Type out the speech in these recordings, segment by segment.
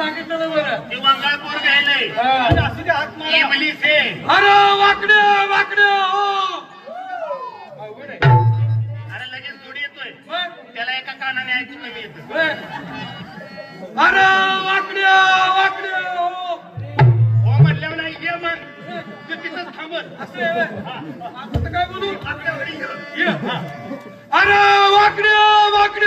सांगितलं ना बरं ते वांगाळ पोर घ्यायलंय हा. असू दे हात मारा. इमली से अरे वाकडे वाकडे हो अवघड आहे. अरे लगेच जोडी येतोय मग? त्याला एका कानाने ऐकू कमी येतं बरं. अरे वाकडे वाकडे हो हो म्हटल्यावर नाही ये मग तू तिथंच थांबत असं आहे. आता काय बोलू आपल्या घरी ये. ये. अरे वाकडे वाकडे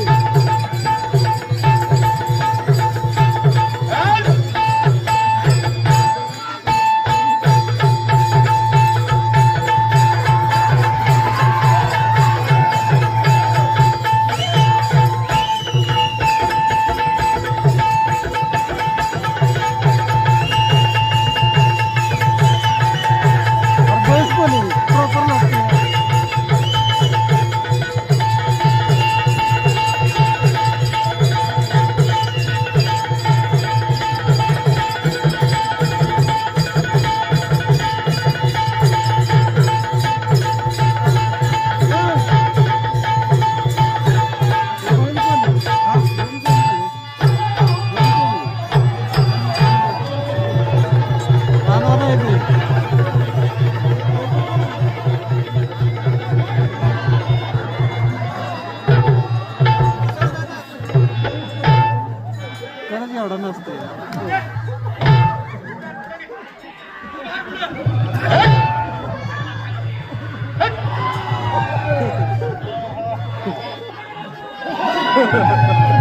खरंच एवढा नसते अरे